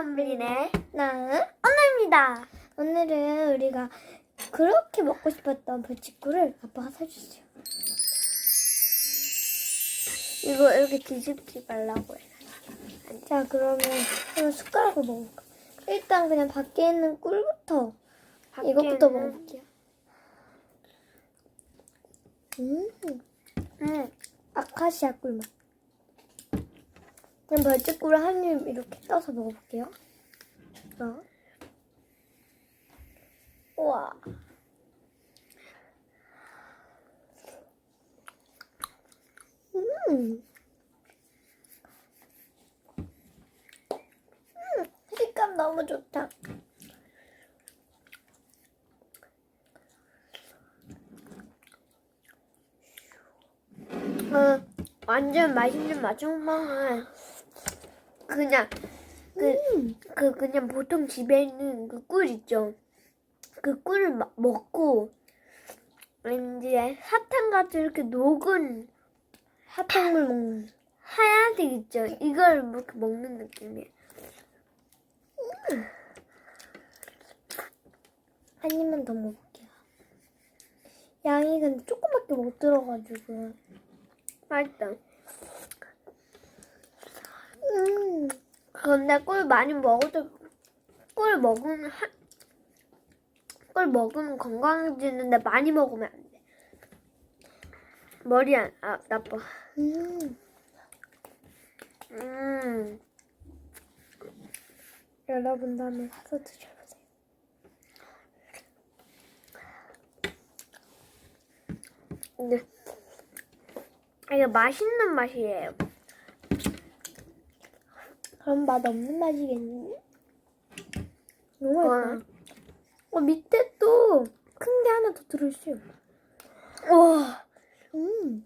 텀블리네. 나는 언나입니다. 오늘은 우리가 그렇게 먹고 싶었던 그 부치꾸를 아빠가 사주세요. 이거 이렇게 뒤집지 말라고 해자 그러면 그럼 숟가락으로 먹을까? 일단 그냥 밖에 있는 꿀부터 밖에 이것부터 먹어볼게요. 음, 음. 아카시아 꿀맛. 그냥 벌집꿀을 한 입 이렇게 떠서 먹어볼게요. 자. 우와. 음. 음, 식감 너무 좋다. 어, 완전 맛있는 마중망은 그냥 그, 그 그냥 보통 집에 있는 그 꿀 있죠. 그 꿀을 마- 먹고 이제 사탕 같은 이렇게 녹은 사탕물 먹는. 하얀색 있죠. 이걸 이렇게 먹는 느낌이에요. 한 입만 더 먹을게요. 양이 근데 조금밖에 못 들어가지고. 맛있다. 음. 근데 꿀 많이 먹어도 꿀 먹으면 하, 꿀 먹으면 건강해지는데 많이 먹으면 안 돼. 머리 안 아, 나빠. 음. 음. 여러분도 한번 사서 드셔보세요. 근데 이게 맛있는 맛이에요. 그럼 맛 없는 맛이겠니? 너무 와. 맛있다. 어, 밑에 또 큰 게 하나 더 들어있어요. 와, 음.